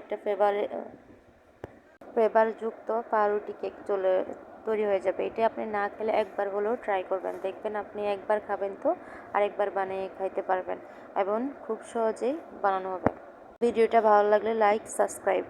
একটা ফ্লেভারে ফ্লেভার যুক্ত পাউরুটি কেক চলে, তৈরি হয়ে যাবে। এটা আপনি না খেলে একবার হলেও ট্রাই করবেন। দেখবেন আপনি একবার খাবেন তো, আরেকবার বানিয়ে খাইতে পারবেন এবং খুব সহজেই বানানো হবে। ভিডিওটা ভালো লাগলে লাইক সাবস্ক্রাইব